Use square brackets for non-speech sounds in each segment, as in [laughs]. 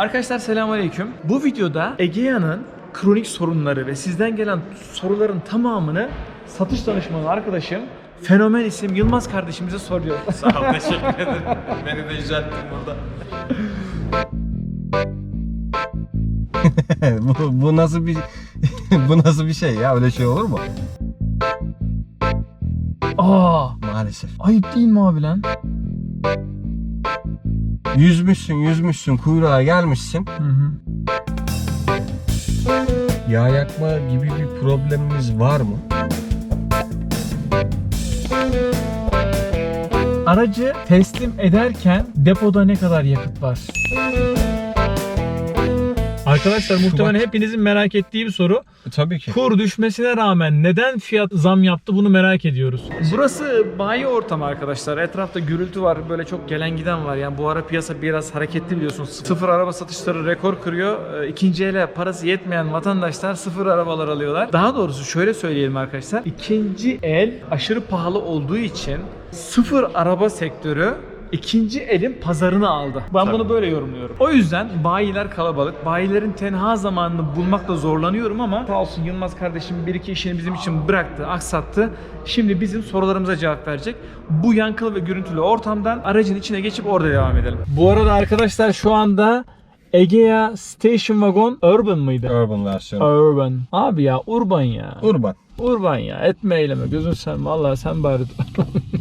Arkadaşlar selamünaleyküm. Bu videoda Egea'nın kronik sorunları ve sizden gelen soruların tamamını satış danışmanı arkadaşım Fenomen isim Yılmaz kardeşimize soruyor. [laughs] Sağ ol, teşekkür ederim. Beni de yücelttin burada. [laughs] bu, bu nasıl bir [laughs] bu nasıl bir şey ya? Öyle şey olur mu? Aa, Maalesef. ayıp değil mi abi lan? Yüzmüşsün, yüzmüşsün, kuyruğa gelmişsin. Hı hı. Yağ yakma gibi bir problemimiz var mı? Aracı teslim ederken depoda ne kadar yakıt var? Arkadaşlar Şubat- muhtemelen hepinizin merak ettiği bir soru. Tabii ki. Kur düşmesine rağmen neden fiyat zam yaptı bunu merak ediyoruz. Burası bayi ortamı arkadaşlar. Etrafta gürültü var. Böyle çok gelen giden var. Yani bu ara piyasa biraz hareketli biliyorsunuz. Sıfır araba satışları rekor kırıyor. Ee, İkinci ele parası yetmeyen vatandaşlar sıfır arabalar alıyorlar. Daha doğrusu şöyle söyleyelim arkadaşlar. İkinci el aşırı pahalı olduğu için sıfır araba sektörü ikinci elin pazarını aldı. Ben Tabii. bunu böyle yorumluyorum. O yüzden bayiler kalabalık. Bayilerin tenha zamanını bulmakla zorlanıyorum ama sağ olsun Yılmaz kardeşim bir iki işini bizim için bıraktı, aksattı. Şimdi bizim sorularımıza cevap verecek. Bu yankılı ve gürültülü ortamdan aracın içine geçip orada devam edelim. Bu arada arkadaşlar şu anda Egea Station Wagon Urban mıydı? Urban versiyonu. Urban. Abi ya urban ya. Urban. Urban ya. Etme eyleme. Gözün sen. Vallahi sen bari. [laughs]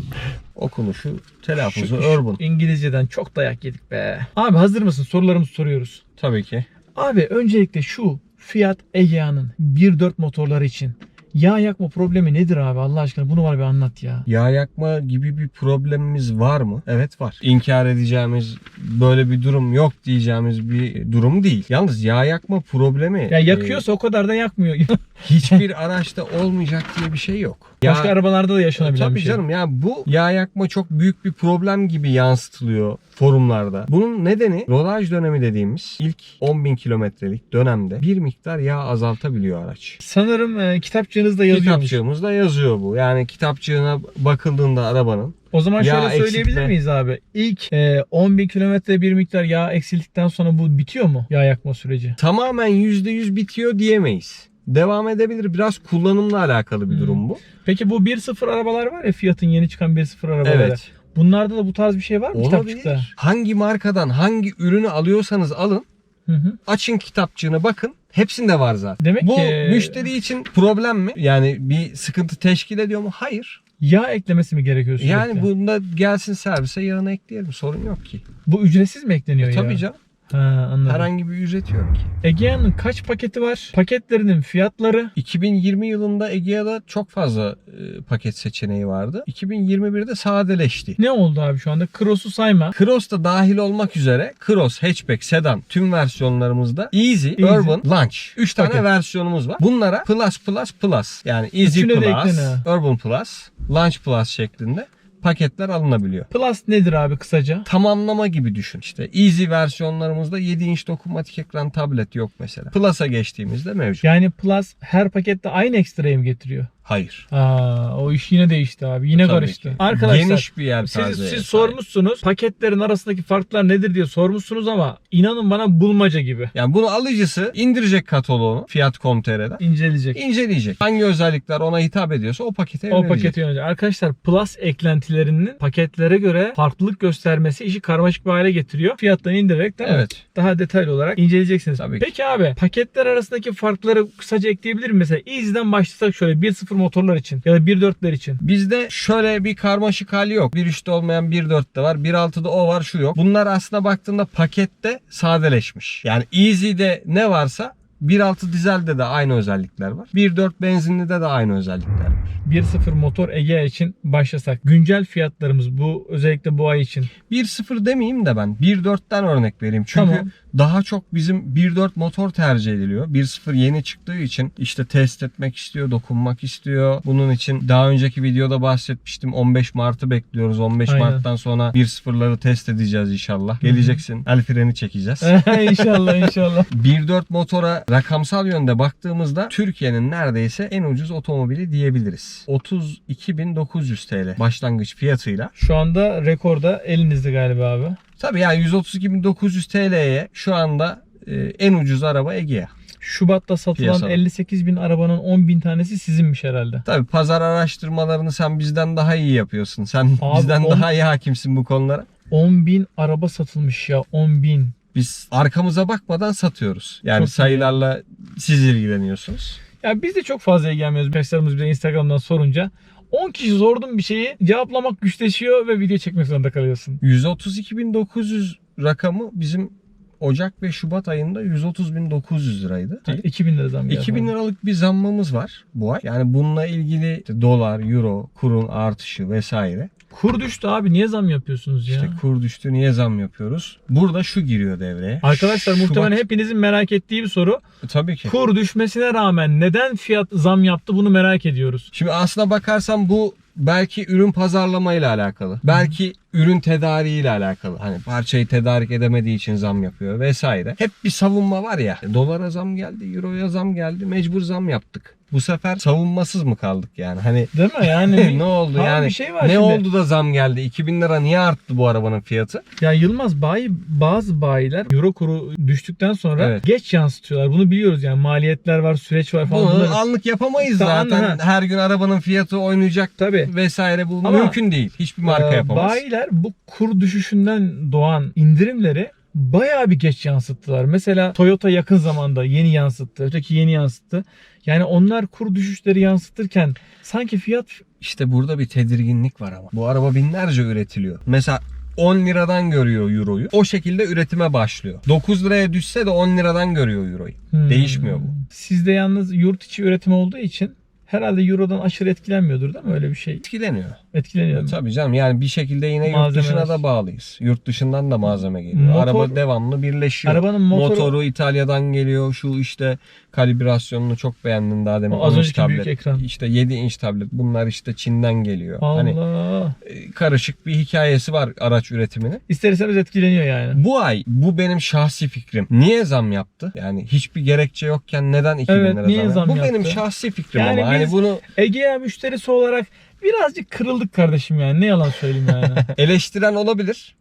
Okunuşu, telaffuzu Şu- urban. İngilizceden çok dayak yedik be. Abi hazır mısın? Sorularımızı soruyoruz. Tabii ki. Abi öncelikle şu Fiat Egea'nın 1.4 motorları için yağ yakma problemi nedir abi Allah aşkına bunu bana bir anlat ya. Yağ yakma gibi bir problemimiz var mı? Evet var. İnkar edeceğimiz böyle bir durum yok diyeceğimiz bir durum değil. Yalnız yağ yakma problemi Ya yakıyorsa o kadar da yakmıyor. e, [laughs] hiçbir araçta olmayacak diye bir şey yok. Başka Ya- arabalarda da yaşanabilen Tabii bir şey. canım ya bu yağ yakma çok büyük bir problem gibi yansıtılıyor forumlarda. Bunun nedeni rodaj dönemi dediğimiz ilk 10.000 kilometrelik dönemde bir miktar yağ azaltabiliyor araç. Sanırım e, kitapçığınızda yazıyormuş. Kitapçığımızda yazıyor bu. Yani kitapçığına bakıldığında arabanın O zaman Yağ şöyle söyleyebilir eksiltme. miyiz abi? İlk e, 10.000 kilometre bir miktar yağ eksildikten sonra bu bitiyor mu yağ yakma süreci? tamamen %100 bitiyor diyemeyiz. Devam edebilir. Biraz kullanımla alakalı bir Hmm. durum bu. Peki bu 1.0 arabalar var ya Fiat'ın yeni çıkan 1.0 arabaları. Evet. Bunlarda da bu tarz bir şey var mı kitapçıkta? Olabilir. Hangi markadan hangi ürünü alıyorsanız alın Hı hı. açın kitapçığına bakın. Hepsinde var zaten. Demek Bu ki müşteri için problem mi? Yani bir sıkıntı teşkil ediyor mu? Hayır. yağ eklemesi mi gerekiyor sürekli? Yani bunda gelsin servise yağını ekleyelim. Sorun yok ki. Bu ücretsiz mi ekleniyor E, ya? tabii canım. Ha, anladım. Herhangi bir ücreti yok ki. Egea'nın kaç paketi var? Paketlerinin fiyatları 2020 yılında Egea'da çok fazla e, paket seçeneği vardı. 2021'de sadeleşti. ne oldu abi şu anda? Cross'u sayma. Cross da dahil olmak üzere Cross, Hatchback, Sedan tüm versiyonlarımızda Easy, Easy. Urban, Launch. 3 tane Paket. versiyonumuz var. Bunlara Plus Plus Plus yani Easy Üçüne Plus. Urban Plus, Launch Plus şeklinde paketler alınabiliyor. Plus nedir abi kısaca? Tamamlama gibi düşün. İşte Easy versiyonlarımızda 7 inç dokunmatik ekran tablet yok mesela. Plus'a geçtiğimizde mevcut. Yani Plus her pakette aynı ekstrayı mı getiriyor? Hayır. Aa, o iş yine değişti abi. Yine Tabii karıştı. ki. Arkadaşlar Geniş bir yer siz, siz sormuşsunuz paketlerin arasındaki farklar nedir diye sormuşsunuz ama inanın bana bulmaca gibi. Yani bunu alıcısı indirecek kataloğunu Fiat.com.tr'den İnceleyecek. inceleyecek. Hangi özellikler ona hitap ediyorsa o pakete O yönelecek. paketi yönetici. Arkadaşlar Plus eklentilerinin paketlere göre farklılık göstermesi işi karmaşık bir hale getiriyor. Fiyattan indirerek değil mi? Evet. Daha detaylı olarak inceleyeceksiniz. Tabii ki. Peki abi paketler arasındaki farkları kısaca ekleyebilir miyim? Mesela Easy'den başlasak şöyle 1.0 motorlar için ya da 1.4'ler için. Bizde şöyle bir karmaşık hali yok. 1.3'te olmayan 1.4'te var. 1.6'da o var şu yok. Bunlar aslında baktığında pakette sadeleşmiş. Yani Easy'de ne varsa 1.6 dizelde de aynı özellikler var. 1.4 benzinlide de aynı özellikler var. 1.0 motor Egea için başlasak. Güncel fiyatlarımız bu özellikle bu ay için. 1.0 demeyeyim de ben 1.4'ten örnek vereyim. Çünkü Tamam. daha çok bizim 1.4 motor tercih ediliyor. 1.0 yeni çıktığı için işte test etmek istiyor, dokunmak istiyor. Bunun için daha önceki videoda bahsetmiştim. 15 Mart'ı bekliyoruz. 15 Aynen. Mart'tan sonra 1.0'ları test edeceğiz inşallah. Geleceksin. El freni çekeceğiz. [laughs] inşallah inşallah. 1.4 motora rakamsal yönde baktığımızda Türkiye'nin neredeyse en ucuz otomobili diyebiliriz. 32.900 TL başlangıç fiyatıyla. Şu anda rekorda elinizde galiba abi. Tabii yani 132.900 TL'ye şu anda e, en ucuz araba Egea. Şubat'ta satılan Piyasada. 58 bin arabanın 10 bin tanesi sizinmiş herhalde. Tabii pazar araştırmalarını sen bizden daha iyi yapıyorsun. Sen Abi bizden on- daha iyi hakimsin bu konulara. 10 bin araba satılmış ya 10 bin. Biz arkamıza bakmadan satıyoruz. Yani Çok iyi. sayılarla siz ilgileniyorsunuz. Ya biz de çok fazla ilgilenmiyoruz. Arkadaşlarımız bize Instagram'dan sorunca 10 kişi sordum bir şeyi cevaplamak güçleşiyor ve video çekmek zorunda kalıyorsun. 132.900 rakamı bizim Ocak ve Şubat ayında 130.900 liraydı. 2000 lira zam geldi. 2000 liralık bir zammımız var bu ay. Yani bununla ilgili işte dolar, euro, kurun artışı vesaire. Kur düştü abi niye zam yapıyorsunuz ya? İşte kur düştü niye zam yapıyoruz? Burada şu giriyor devreye. Arkadaşlar Şubat- muhtemelen hepinizin merak ettiği bir soru. Tabii ki. Kur düşmesine rağmen neden fiyat zam yaptı bunu merak ediyoruz. Şimdi aslına bakarsan bu belki ürün pazarlamayla alakalı. Belki ürün tedariğiyle alakalı. Hani parçayı tedarik edemediği için zam yapıyor vesaire. Hep bir savunma var ya. Dolara zam geldi, euroya zam geldi. Mecbur zam yaptık. Bu sefer savunmasız mı kaldık yani? Hani Değil mi? Yani [laughs] ne oldu Abi yani? bir şey var ne şimdi. oldu da zam geldi? 2000 lira niye arttı bu arabanın fiyatı? Ya Yılmaz bayi bazı bayiler euro kuru düştükten sonra Evet. geç yansıtıyorlar. Bunu biliyoruz yani maliyetler var, süreç var falan. Bunu anlık yapamayız Tamam, zaten. ha. Her gün arabanın fiyatı oynayacak Tabii. vesaire bu Ama, mümkün değil. Hiçbir marka Ee, yapamaz. Bayiler bu kur düşüşünden doğan indirimleri bayağı bir geç yansıttılar. Mesela Toyota yakın zamanda yeni yansıttı. Öteki yeni yansıttı. Yani onlar kur düşüşleri yansıtırken sanki fiyat İşte burada bir tedirginlik var ama. Bu araba binlerce üretiliyor. Mesela 10 liradan görüyor euroyu. O şekilde üretime başlıyor. 9 liraya düşse de 10 liradan görüyor euroyu. Hmm. Değişmiyor bu. Sizde yalnız yurt içi üretim olduğu için herhalde Euro'dan aşırı etkilenmiyordur değil mi öyle bir şey? Etkileniyor. Etkileniyor. mu? Tabii canım yani bir şekilde yine yurt Malzemeler. dışına da bağlıyız. Yurt dışından da malzeme geliyor. Motor- Araba devamlı birleşiyor. Arabanın motoru- Motoru İtalya'dan geliyor. Şu işte kalibrasyonunu çok beğendim daha demin. O az 10 inç önceki büyük ekran. İşte 7 inç tablet. Bunlar işte Çin'den geliyor. Hani Allah. e, karışık bir hikayesi var araç üretiminin. İster istemez etkileniyor yani. Bu ay bu benim şahsi fikrim. Niye zam yaptı? Yani hiçbir gerekçe yokken neden 2000 Evet, lira niye zam, zam Bu yaptı? benim şahsi fikrim Yani ama. Hani bunu Egea müşterisi olarak birazcık kırıldık kardeşim yani. Ne yalan söyleyeyim yani. [laughs] eleştiren olabilir.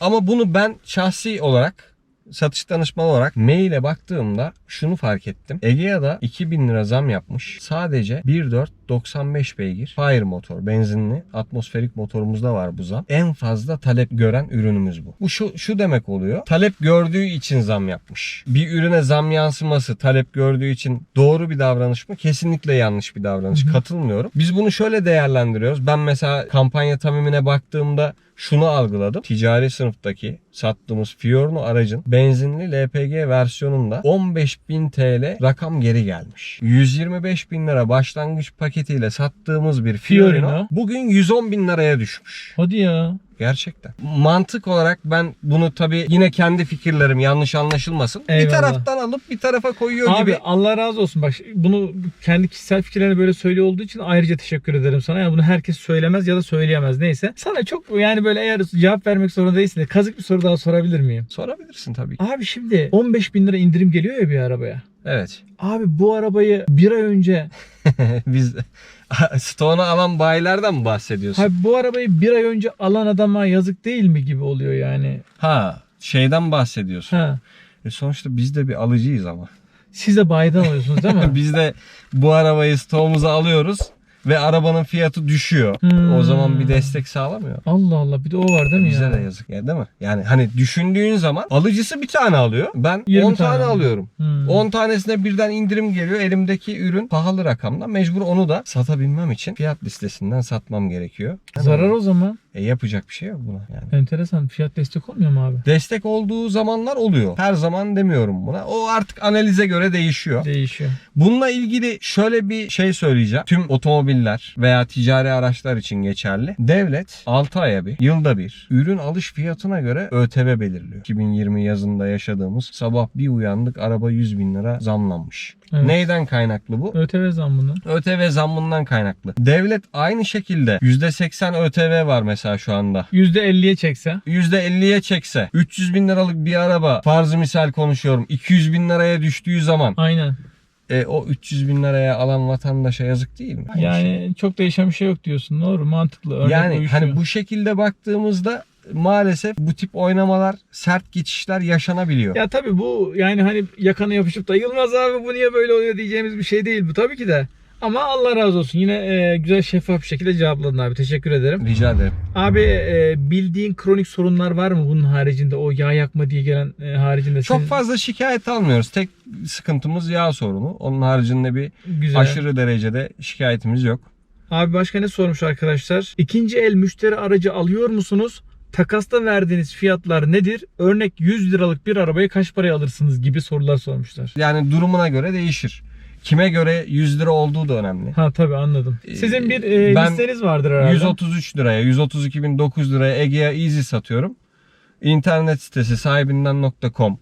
Ama bunu ben şahsi olarak satış danışmanı olarak maile baktığımda şunu fark ettim. Egea'da 2000 lira zam yapmış. Sadece 1.4 95 beygir Fire motor benzinli atmosferik motorumuzda var bu zam. En fazla talep gören ürünümüz bu. Bu şu, şu demek oluyor. Talep gördüğü için zam yapmış. Bir ürüne zam yansıması talep gördüğü için doğru bir davranış mı? Kesinlikle yanlış bir davranış. Hı hı. Katılmıyorum. Biz bunu şöyle değerlendiriyoruz. Ben mesela kampanya tamimine baktığımda şunu algıladım. Ticari sınıftaki sattığımız Fiorino aracın benzinli LPG versiyonunda 15.000 TL rakam geri gelmiş. 125.000 lira başlangıç paketiyle sattığımız bir Fiorino, Fiorino. bugün 110.000 liraya düşmüş. Hadi ya. Gerçekten. Mantık olarak ben bunu tabii yine kendi fikirlerim yanlış anlaşılmasın. Bir Eyvallah. taraftan alıp bir tarafa koyuyor Abi gibi. Allah razı olsun. Bak bunu kendi kişisel fikirlerini böyle söylüyor olduğu için ayrıca teşekkür ederim sana. Yani bunu herkes söylemez ya da söyleyemez. Neyse. Sana çok yani böyle eğer cevap vermek zorunda değilsin de kazık bir soru daha sorabilir miyim? Sorabilirsin tabii. Abi şimdi 15 bin lira indirim geliyor ya bir arabaya. Evet. Abi bu arabayı bir ay önce [laughs] Biz [laughs] stoğunu alan bayilerden mi bahsediyorsun? Abi bu arabayı bir ay önce alan adama yazık değil mi gibi oluyor yani. Ha şeyden bahsediyorsun. Ha. E sonuçta biz de bir alıcıyız ama. Siz de bayiden alıyorsunuz değil mi? [laughs] biz de bu arabayı stoğumuza alıyoruz ve arabanın fiyatı düşüyor. Hmm. O zaman bir destek sağlamıyor. Allah Allah bir de o var değil mi Bize ya? de yazık ya değil mi? Yani hani düşündüğün zaman alıcısı bir tane alıyor. Ben 20 10 tane tane, alıyor. alıyorum. Hmm. 10 tanesine birden indirim geliyor. Elimdeki ürün pahalı rakamda. Mecbur onu da satabilmem için fiyat listesinden satmam gerekiyor. Zarar o zaman. E yapacak bir şey yok buna yani. Enteresan. Fiyat destek olmuyor mu abi? Destek olduğu zamanlar oluyor. Her zaman demiyorum buna. O artık analize göre değişiyor. Değişiyor. Bununla ilgili şöyle bir şey söyleyeceğim. Tüm otomobiller veya ticari araçlar için geçerli. Devlet 6 aya bir, yılda bir ürün alış fiyatına göre ÖTV belirliyor. 2020 yazında yaşadığımız sabah bir uyandık araba 100 bin lira zamlanmış. Evet. Neyden kaynaklı bu? ÖTV zammını. ÖTV zammından kaynaklı. Devlet aynı şekilde %80 ÖTV var mesela mesela şu anda. %50'ye çekse. %50'ye çekse 300 bin liralık bir araba farzı misal konuşuyorum 200 bin liraya düştüğü zaman Aynen. e, o 300 bin liraya alan vatandaşa yazık değil mi? Aynı şey. Yani çok değişen bir şey yok diyorsun. Doğru mantıklı. Örnek yani uyuşuyor. hani bu şekilde baktığımızda maalesef bu tip oynamalar sert geçişler yaşanabiliyor. Ya tabii bu yani hani yakana yapışıp da Yılmaz abi bu niye böyle oluyor diyeceğimiz bir şey değil bu tabii ki de. Ama Allah razı olsun. Yine e, güzel şeffaf bir şekilde cevapladın abi. Teşekkür ederim. Rica ederim. Abi e, bildiğin kronik sorunlar var mı bunun haricinde? O yağ yakma diye gelen e, haricinde. Çok senin- fazla şikayet almıyoruz. Tek sıkıntımız yağ sorunu. Onun haricinde bir Güzel. aşırı derecede şikayetimiz yok. Abi başka ne sormuş arkadaşlar? İkinci el müşteri aracı alıyor musunuz? Takasta verdiğiniz fiyatlar nedir? Örnek 100 liralık bir arabayı kaç paraya alırsınız gibi sorular sormuşlar. Yani durumuna göre değişir. Kime göre 100 lira olduğu da önemli. Ha tabii anladım. Sizin bir e, Ee, ben listeniz vardır herhalde. 133 liraya, 132.900 liraya Egea Easy satıyorum. İnternet sitesi sahibinden.com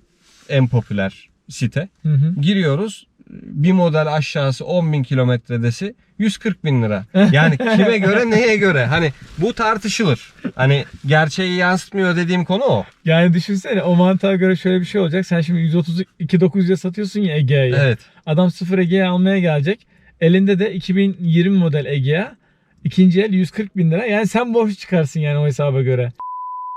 en popüler site. Hı hı. Giriyoruz. Bir model aşağısı 10.000 kilometredesi 140 bin lira. Yani kime göre neye göre? Hani bu tartışılır. Hani gerçeği yansıtmıyor dediğim konu o. Yani düşünsene o mantığa göre şöyle bir şey olacak. Sen şimdi 132.900'e satıyorsun ya Egea'yı. Evet. Adam sıfır Egea almaya gelecek. Elinde de 2020 model Egea. İkinci el 140 bin lira. Yani sen borç çıkarsın yani o hesaba göre.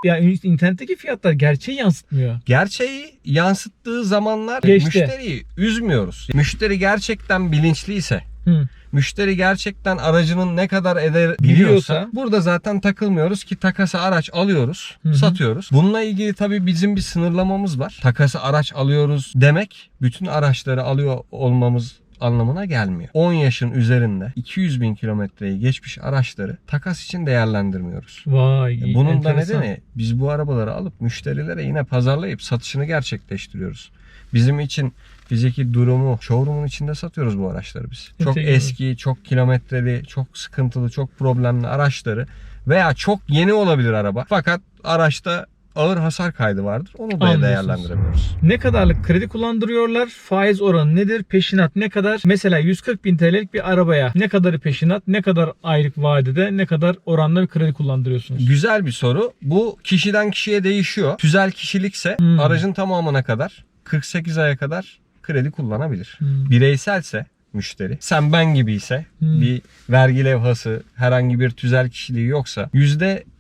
Yani internetteki fiyatlar gerçeği yansıtmıyor. Gerçeği yansıttığı zamanlar Geçti. müşteriyi üzmüyoruz. Müşteri gerçekten bilinçliyse, Hı. müşteri gerçekten aracının ne kadar eder Biliyorsa. biliyorsa burada zaten takılmıyoruz ki takası araç alıyoruz, Hı hı. satıyoruz. Bununla ilgili tabii bizim bir sınırlamamız var. Takası araç alıyoruz demek bütün araçları alıyor olmamız anlamına gelmiyor. 10 yaşın üzerinde 200 bin kilometreyi geçmiş araçları takas için değerlendirmiyoruz. Vay. iyi, Bunun da enteresan. nedeni biz bu arabaları alıp müşterilere yine pazarlayıp satışını gerçekleştiriyoruz. Bizim için fiziki durumu showroom'un içinde satıyoruz bu araçları biz. Çok eski, çok kilometreli, çok sıkıntılı, çok problemli araçları veya çok yeni olabilir araba. Fakat araçta ağır hasar kaydı vardır. Onu da değerlendiremiyoruz. Ne kadarlık kredi kullandırıyorlar? Faiz oranı nedir? Peşinat ne kadar? Mesela 140 bin TL'lik bir arabaya ne kadarı peşinat? Ne kadar aylık vadede? Ne kadar oranda bir kredi kullandırıyorsunuz? Güzel bir soru. Bu kişiden kişiye değişiyor. Tüzel kişilikse Hmm. aracın tamamına kadar 48 aya kadar kredi kullanabilir. Hmm. Bireyselse müşteri, sen ben gibiyse Hmm. bir vergi levhası, herhangi bir tüzel kişiliği yoksa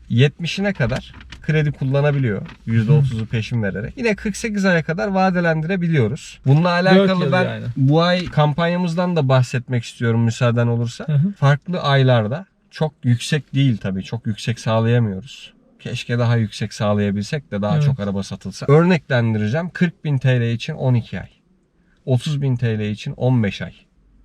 %70'ine kadar kredi kullanabiliyor. %30'u peşin vererek. Yine 48 aya kadar vadelendirebiliyoruz. Bununla alakalı ben yani. bu ay kampanyamızdan da bahsetmek istiyorum müsaaden olursa. Hı hı. Farklı aylarda çok yüksek değil tabii. Çok yüksek sağlayamıyoruz. Keşke daha yüksek sağlayabilsek de daha Evet. çok araba satılsa. Örneklendireceğim. 40.000 TL için 12 ay. 30.000 TL için 15 ay.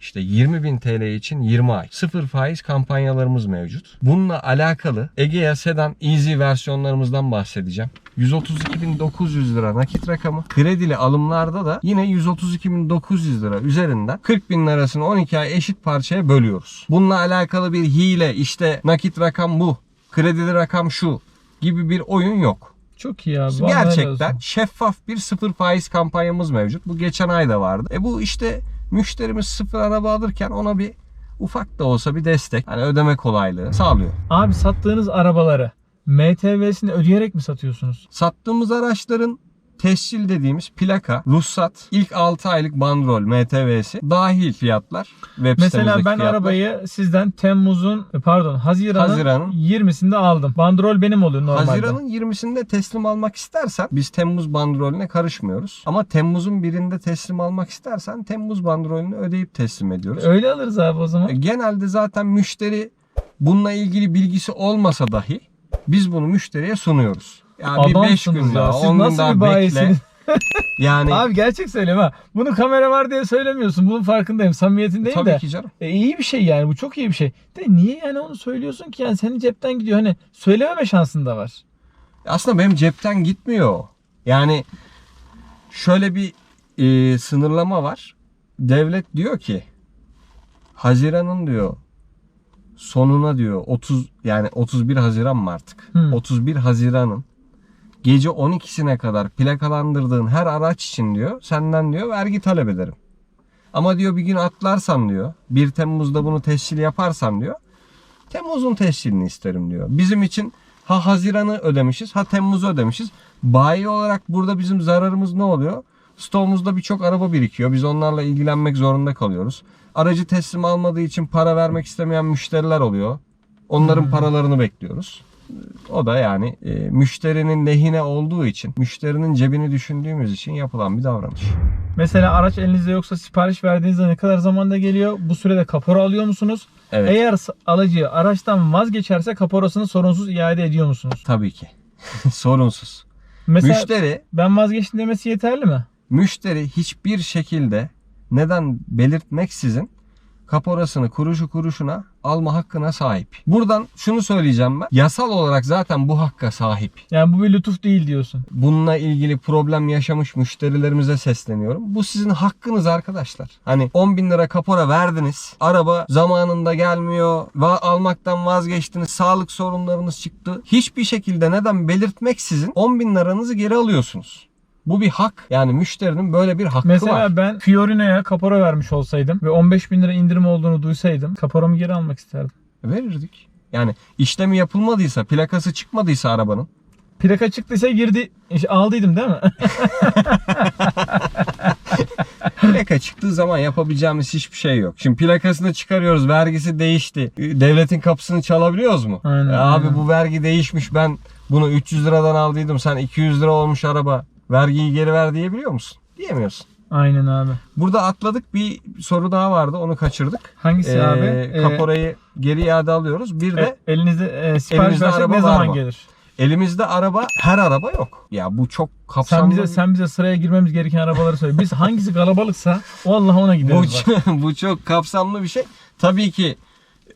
İşte 20.000 TL için 20 ay. Sıfır faiz kampanyalarımız mevcut. Bununla alakalı Egea Sedan Easy versiyonlarımızdan bahsedeceğim. 132.900 lira nakit rakamı. Kredili alımlarda da yine 132.900 lira üzerinden 40.000 lirasını 12 ay eşit parçaya bölüyoruz. Bununla alakalı bir hile işte nakit rakam bu, kredili rakam şu gibi bir oyun yok. Çok iyi abi. Gerçekten şeffaf bir sıfır faiz kampanyamız mevcut. Bu geçen ay da vardı. E bu işte müşterimiz sıfır araba alırken ona bir ufak da olsa bir destek, hani ödeme kolaylığı sağlıyor. Abi sattığınız arabaları MTV'sini ödeyerek mi satıyorsunuz? Sattığımız araçların tescil dediğimiz plaka, ruhsat, ilk 6 aylık bandrol MTV'si dahil fiyatlar. Web Mesela ben fiyatlar. arabayı sizden Temmuz'un pardon Haziran'ın, Haziran'ın- 20'sinde aldım. Bandrol benim oluyor normalde. Haziran'ın 20'sinde teslim almak istersen biz Temmuz bandrolüne karışmıyoruz. Ama Temmuz'un birinde teslim almak istersen Temmuz bandrolünü ödeyip teslim ediyoruz. Öyle alırız abi o zaman. E, Genelde zaten müşteri bununla ilgili bilgisi olmasa dahi biz bunu müşteriye sunuyoruz. Ya bir 5 Adamsınız gün ya. daha, Siz 10 gün nasıl daha bir bekle. bayisiniz? [laughs] Yani Abi gerçek söyleyeyim ha. Bunu kamera var diye söylemiyorsun. Bunun farkındayım. Samimiyetindeyim tabii de. ki canım. E, iyi bir şey yani. Bu çok iyi bir şey. De niye yani onu söylüyorsun ki? Yani senin cepten gidiyor. Hani söylememe şansın da var. Aslında benim cepten gitmiyor. Yani şöyle bir e, sınırlama var. Devlet diyor ki Haziran'ın diyor sonuna diyor 30 yani 31 Haziran mı artık? Hı. 31 Haziran'ın gece 12'sine kadar plakalandırdığın her araç için diyor senden diyor vergi talep ederim. Ama diyor bir gün atlarsan diyor 1 Temmuz'da bunu tescil yaparsan diyor Temmuz'un tescilini isterim diyor. Bizim için Ha Haziran'ı ödemişiz, ha Temmuz'u ödemişiz. Bayi olarak burada bizim zararımız ne oluyor? Stoğumuzda birçok araba birikiyor. Biz onlarla ilgilenmek zorunda kalıyoruz. Aracı teslim almadığı için para vermek istemeyen müşteriler oluyor. Onların paralarını bekliyoruz. O da yani e, müşterinin lehine olduğu için, müşterinin cebini düşündüğümüz için yapılan bir davranış. Mesela araç elinizde yoksa sipariş verdiğinizde ne kadar zamanda geliyor? Bu sürede kapora alıyor musunuz? Evet. Eğer alıcı araçtan vazgeçerse kaporasını sorunsuz iade ediyor musunuz? Tabii ki. [laughs] Sorunsuz. Mesela Müşteri ben vazgeçtim demesi yeterli mi? müşteri hiçbir şekilde neden belirtmeksizin kaporasını kuruşu kuruşuna alma hakkına sahip. Buradan şunu söyleyeceğim ben. Yasal olarak zaten bu hakka sahip. Yani bu bir lütuf değil diyorsun. Bununla ilgili problem yaşamış müşterilerimize sesleniyorum. Bu sizin hakkınız arkadaşlar. Hani 10 bin lira kapora verdiniz. Araba zamanında gelmiyor. Va almaktan vazgeçtiniz. Sağlık sorunlarınız çıktı. Hiçbir şekilde neden belirtmeksizin 10 bin liranızı geri alıyorsunuz. Bu bir hak. Yani müşterinin böyle bir hakkı Mesela var. ben Fiorina'ya kapora vermiş olsaydım ve 15 bin lira indirim olduğunu duysaydım kaporamı geri almak isterdim. Verirdik. Yani işlemi yapılmadıysa, plakası çıkmadıysa arabanın Plaka çıktıysa girdi aldıydım değil mi? [laughs] Plaka çıktığı zaman yapabileceğimiz hiçbir şey yok. Şimdi plakasını çıkarıyoruz, vergisi değişti. Devletin kapısını çalabiliyoruz mu? Aynen, E abi aynen. bu vergi değişmiş ben bunu 300 liradan aldıydım sen 200 lira olmuş araba. Vergiyi geri ver diyebiliyor musun? Diyemiyorsun. Aynen abi. Burada atladık bir soru daha vardı onu kaçırdık. Hangisi Ee, abi? Ee, kaporayı geri iade alıyoruz. Bir de e, elinizde e, sipariş Elinizde versek araba ne var zaman mı? gelir? elimizde araba her araba yok. Ya bu çok Sen kapsamlı. bize sen bize sıraya girmemiz gereken arabaları söyle. Biz hangisi kalabalıksa vallahi ona bu, gideriz. bak. [laughs] bu çok kapsamlı bir şey. Tabii ki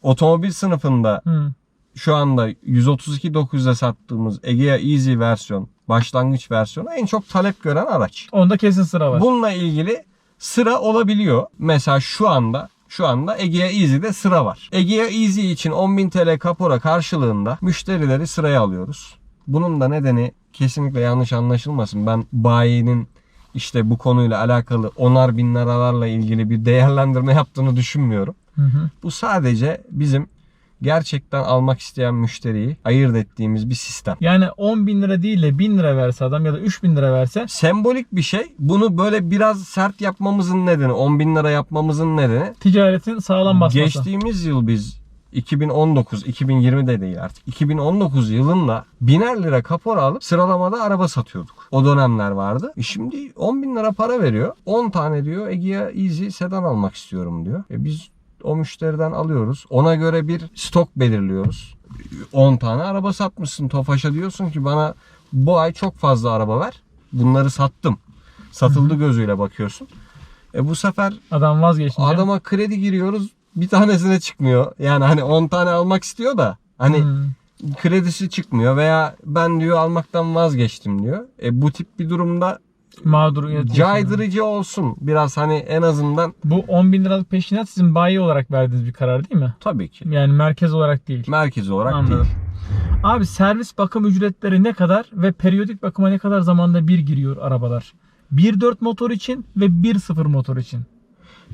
otomobil sınıfında Hı. şu anda 132.900'e sattığımız Egea Easy versiyon, başlangıç versiyonu en çok talep gören araç. Onda kesin sıra var. Bununla ilgili sıra olabiliyor. Mesela şu anda şu anda Egea Easy'de sıra var. Egea Easy için 10.000 TL kapora karşılığında müşterileri sıraya alıyoruz. Bunun da nedeni kesinlikle yanlış anlaşılmasın. Ben bayinin işte bu konuyla alakalı onar bin liralarla ilgili bir değerlendirme yaptığını düşünmüyorum. Hı hı. Bu sadece bizim gerçekten almak isteyen müşteriyi ayırt ettiğimiz bir sistem. Yani 10 bin lira değil de 1000 lira verse adam ya da 3 bin lira verse Sembolik bir şey. Bunu böyle biraz sert yapmamızın nedeni, 10 bin lira yapmamızın nedeni ticaretin sağlam basması. geçtiğimiz yıl biz 2019, 2020'de değil artık. 2019 yılında biner lira kapora alıp sıralamada araba satıyorduk. O dönemler vardı. E şimdi 10 bin lira para veriyor. 10 tane diyor Egea Easy sedan almak istiyorum diyor. E biz o müşteriden alıyoruz. Ona göre bir stok belirliyoruz. 10 tane araba satmışsın Tofaş'a diyorsun ki bana bu ay çok fazla araba ver. Bunları sattım. Satıldı gözüyle bakıyorsun. E bu sefer Adam vazgeçince. Adama kredi giriyoruz bir tanesine çıkmıyor. Yani hani 10 tane almak istiyor da hani Hı. kredisi çıkmıyor veya ben diyor almaktan vazgeçtim diyor. E bu tip bir durumda mağduriyet caydırıcı olsun. Biraz hani en azından Bu 10 bin liralık peşinat sizin bayi olarak verdiğiniz bir karar değil mi? tabii ki Yani merkez olarak değil. merkez olarak Anladım. değil. Abi servis bakım ücretleri ne kadar ve periyodik bakıma ne kadar zamanda bir giriyor arabalar? 1.4 motor için ve 1.0 motor için.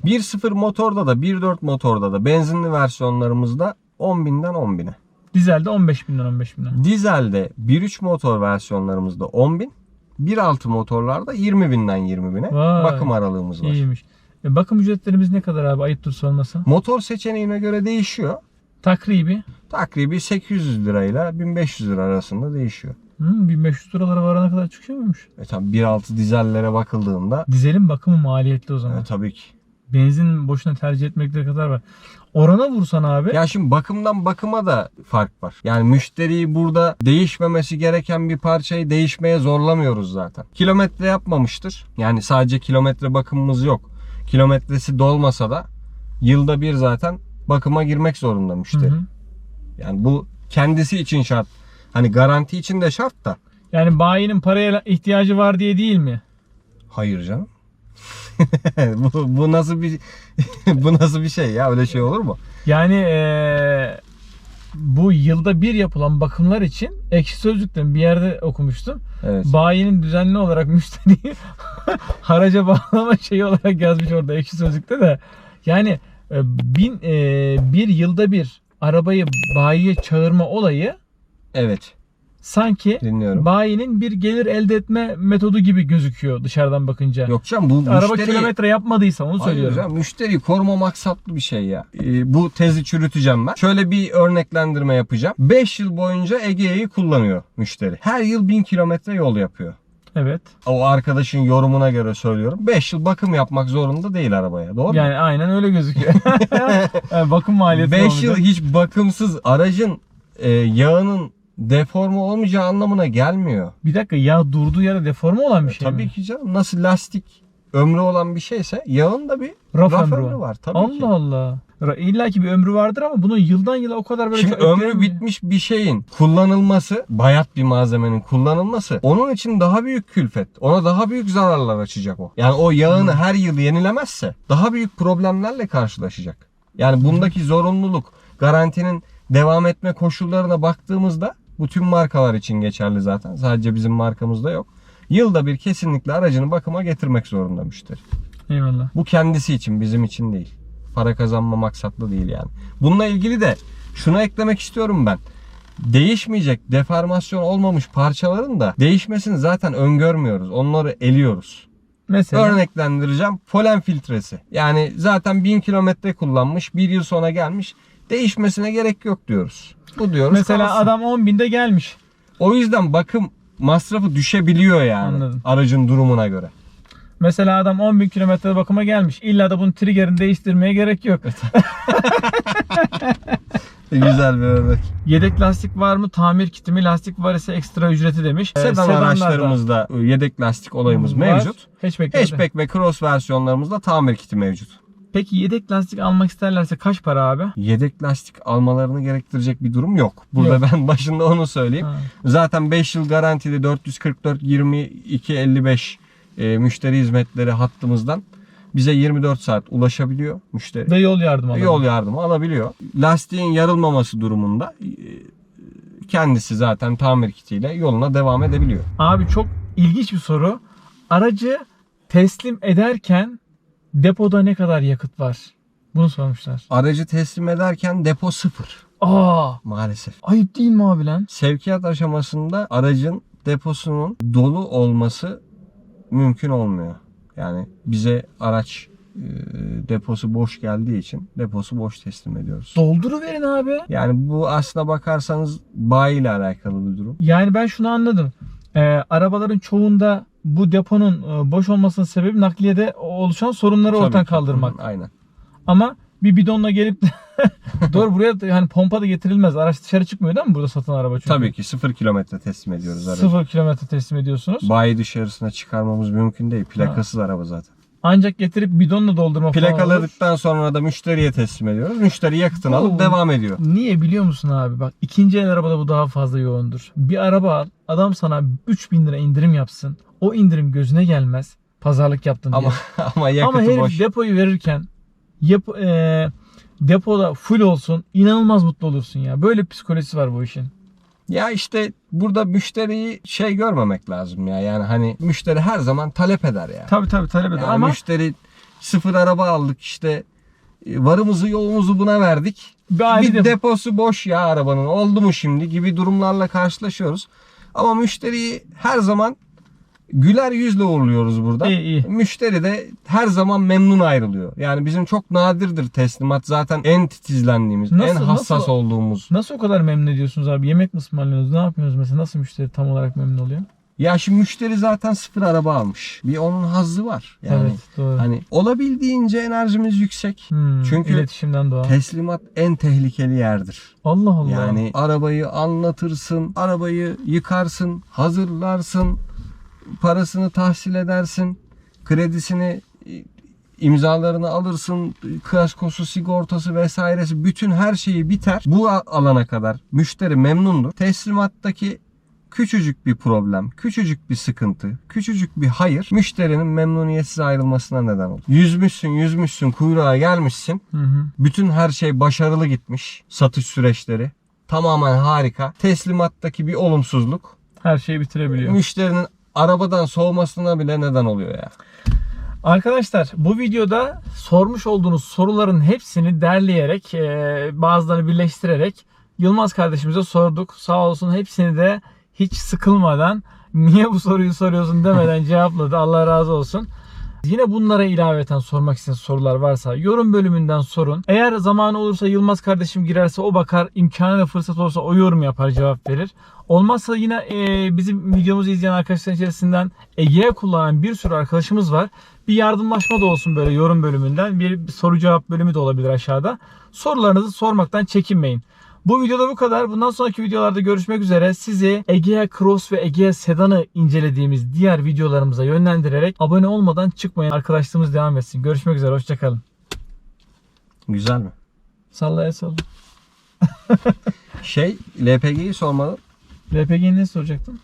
1.0 motorda da 1.4 motorda da benzinli versiyonlarımızda 10.000'den 10.000'e. Dizelde 15 binden 15 binden. Dizelde 1.3 motor versiyonlarımızda 10.000. 1.6 motorlarda 20.000'den 20.000'e Vay. bakım aralığımız var. İyiymiş. E, bakım ücretlerimiz ne kadar abi ayıptır sorması? Motor seçeneğine göre değişiyor. Takribi Takribi 800 lirayla 1500 lira arasında değişiyor. hmm, 1500 liralara varana kadar çıkıyor muymuş? E tabi 1.6 dizellere bakıldığında Dizelin bakımı maliyetli o zaman. e, tabii ki. Benzin boşuna tercih etmekle kadar var. Orana vursan abi. Ya şimdi bakımdan bakıma da fark var. Yani müşteriyi burada değişmemesi gereken bir parçayı değişmeye zorlamıyoruz zaten. Kilometre yapmamıştır. Yani sadece kilometre bakımımız yok. Kilometresi dolmasa da yılda bir zaten bakıma girmek zorunda Hı müşteri. hı. Yani bu kendisi için şart. Hani garanti için de şart da. Yani bayinin paraya ihtiyacı var diye değil mi? Hayır canım. [laughs] bu, bu nasıl bir [laughs] bu nasıl bir şey ya öyle şey olur mu? Yani eee, bu yılda bir yapılan bakımlar için ekşi sözlükten bir yerde okumuştum. Evet. Bayinin düzenli olarak müşteriyi [laughs] haraca bağlama şeyi olarak yazmış orada ekşi sözlükte de. Yani e, bin, e, bir yılda bir arabayı bayiye çağırma olayı Evet. Sanki Dinliyorum. bayinin bir gelir elde etme metodu gibi gözüküyor dışarıdan bakınca. Yok canım bu Araba müşteri... kilometre yapmadıysa onu Hayır söylüyorum. hocam, müşteriyi koruma maksatlı bir şey ya. Ee, bu tezi çürüteceğim ben. Şöyle bir örneklendirme yapacağım. 5 yıl boyunca Ege'yi kullanıyor müşteri. Her yıl 1000 kilometre yol yapıyor. Evet. O arkadaşın yorumuna göre söylüyorum. 5 yıl bakım yapmak zorunda değil arabaya. Doğru mu? Yani aynen öyle gözüküyor. [laughs] [laughs] Yani bakım maliyeti 5 yıl hiç bakımsız aracın e, yağının deforme olmayacağı anlamına gelmiyor. Bir dakika ya durduğu yere deforme olan bir şey Tabii mi? ki canım. Nasıl lastik ömrü olan bir şeyse yağın da bir Raf, raf ömrü, var. var. Tabii Allah ki. Allah. İlla ki bir ömrü vardır ama bunun yıldan yıla o kadar böyle Şimdi çok ömrü bitmiş bir şeyin kullanılması, bayat bir malzemenin kullanılması onun için daha büyük külfet. Ona daha büyük zararlar açacak o. Yani o yağını her yıl yenilemezse daha büyük problemlerle karşılaşacak. Yani bundaki zorunluluk, garantinin devam etme koşullarına baktığımızda bu tüm markalar için geçerli zaten. Sadece bizim markamızda yok. Yılda bir kesinlikle aracını bakıma getirmek zorunda müşteri. Eyvallah. Bu kendisi için, bizim için değil. Para kazanma maksatlı değil yani. Bununla ilgili de şunu eklemek istiyorum ben. Değişmeyecek, deformasyon olmamış parçaların da değişmesini zaten öngörmüyoruz. Onları eliyoruz. Mesela Örneklendireceğim. Polen filtresi. Yani zaten 1000 kilometre kullanmış, bir yıl sonra gelmiş. Değişmesine gerek yok diyoruz. Bu diyoruz. mesela kalsın. adam 10 binde gelmiş. O yüzden bakım masrafı düşebiliyor yani. Anladım. Aracın durumuna göre. Mesela adam 10 bin kilometre bakıma gelmiş. İlla da bunun triggerini değiştirmeye gerek yok. [laughs] Güzel bir örnek. Yedek lastik var mı? Tamir kiti mi? Lastik var ise ekstra ücreti demiş. Ee, Sedan sedanlarda araçlarımızda yedek lastik olayımız var. mevcut. Hatchback ve cross versiyonlarımızda tamir kiti mevcut. Peki yedek lastik almak isterlerse kaç para abi? Yedek lastik almalarını gerektirecek bir durum yok. Burada Yok. ben başında onu söyleyeyim. Ha. Zaten 5 yıl garantili 444 22 55 e, müşteri hizmetleri hattımızdan bize 24 saat ulaşabiliyor müşteri. Ve yol yardımı alalım. Yol yardımı alabiliyor. Lastiğin yarılmaması durumunda e, kendisi zaten tamir kitiyle yoluna devam edebiliyor. Abi çok ilginç bir soru. Aracı teslim ederken depoda ne kadar yakıt var? Bunu sormuşlar. Aracı teslim ederken depo sıfır Aa, maalesef. ayıp değil mi abi lan? Sevkiyat aşamasında aracın deposunun dolu olması mümkün olmuyor. Yani bize araç e, deposu boş geldiği için deposu boş teslim ediyoruz. Dolduruverin abi. Yani bu aslına bakarsanız bayi ile alakalı bir durum. Yani ben şunu anladım. Ee, arabaların çoğunda bu deponun e, boş olmasının sebebi nakliyede oluşan sorunları Tabii ortadan kaldırmak. Hı, Aynen. Ama bir bidonla gelip [laughs] doğru buraya yani pompa da getirilmez. Araç dışarı çıkmıyor değil mi burada satılan araba çünkü? Tabii ki sıfır kilometre teslim ediyoruz aracı. Sıfır kilometre teslim ediyorsunuz. Bayi dışarısına çıkarmamız mümkün değil. Plakasız araba zaten. Ancak getirip bidonla doldurma falan olur. Plakaladıktan sonra da müşteriye teslim ediyoruz. Müşteri yakıtını Oo. alıp devam ediyor. Niye biliyor musun abi? Bak ikinci el arabada bu daha fazla yoğundur. Bir araba al, adam sana 3000 lira indirim yapsın. O indirim gözüne gelmez. Pazarlık yaptın diye. Ama [laughs] ama yakıtı Ama herif boş. depoyu verirken yap, e, depoda full olsun inanılmaz mutlu olursun ya. Böyle psikolojisi var bu işin. Ya işte burada müşteriyi şey görmemek lazım ya. Yani hani müşteri her zaman talep eder ya. Tabii tabii talep eder Yani ama müşteri sıfır araba aldık işte e, varımızı yoğumuzu buna verdik. bir deposu boş ya arabanın oldu mu şimdi gibi durumlarla karşılaşıyoruz. Ama müşteriyi her zaman güler yüzle uğurluyoruz burada. İyi, iyi. Müşteri de her zaman memnun ayrılıyor. Yani bizim çok nadirdir teslimat. Zaten en titizlendiğimiz, Nasıl- en hassas nasıl- olduğumuz. Nasıl o kadar memnun ediyorsunuz abi? Yemek mi ısmarlıyorsunuz? Ne yapıyorsunuz mesela? Nasıl müşteri tam olarak memnun oluyor? Ya şimdi müşteri zaten sıfır araba almış. Bir onun hazzı var. Yani evet doğru. hani olabildiğince enerjimiz yüksek. Hmm, çünkü iletişimden doğan. Teslimat en tehlikeli yerdir. Allah Allah. Yani arabayı anlatırsın, arabayı yıkarsın, hazırlarsın, parasını tahsil edersin, kredisini e, imzalarını alırsın, kaskosu, sigortası vesairesi bütün her şeyi biter. Bu alana kadar müşteri memnundur. Teslimattaki küçücük bir problem, küçücük bir sıkıntı, küçücük bir hayır müşterinin memnuniyetsiz ayrılmasına neden olur. Yüzmüşsün, yüzmüşsün, kuyruğa gelmişsin. Hı hı. Bütün her şey başarılı gitmiş. Satış süreçleri tamamen harika. Teslimattaki bir olumsuzluk Her şeyi bitirebiliyor. müşterinin arabadan soğumasına bile neden oluyor ya. Arkadaşlar bu videoda sormuş olduğunuz soruların hepsini derleyerek e, bazılarını birleştirerek Yılmaz kardeşimize sorduk. Sağ olsun hepsini de hiç sıkılmadan niye bu soruyu soruyorsun demeden [laughs] cevapladı. Allah razı olsun. Yine bunlara ilaveten sormak istediğiniz sorular varsa yorum bölümünden sorun. Eğer zamanı olursa Yılmaz kardeşim girerse o bakar. imkanı ve fırsat olursa o yorum yapar cevap verir. Olmazsa yine e, bizim videomuzu izleyen arkadaşların içerisinden Ege'ye kullanan bir sürü arkadaşımız var. Bir yardımlaşma da olsun böyle yorum bölümünden. Bir soru cevap bölümü de olabilir aşağıda. Sorularınızı sormaktan çekinmeyin. Bu videoda bu kadar. Bundan sonraki videolarda görüşmek üzere. Sizi Egea Cross ve Egea Sedan'ı incelediğimiz diğer videolarımıza yönlendirerek abone olmadan çıkmayın. Arkadaşlığımız devam etsin. Görüşmek üzere. Hoşçakalın. Güzel mi? Sallaya salla. Şey LPG'yi sormalı. LPG'yi ne soracaktın?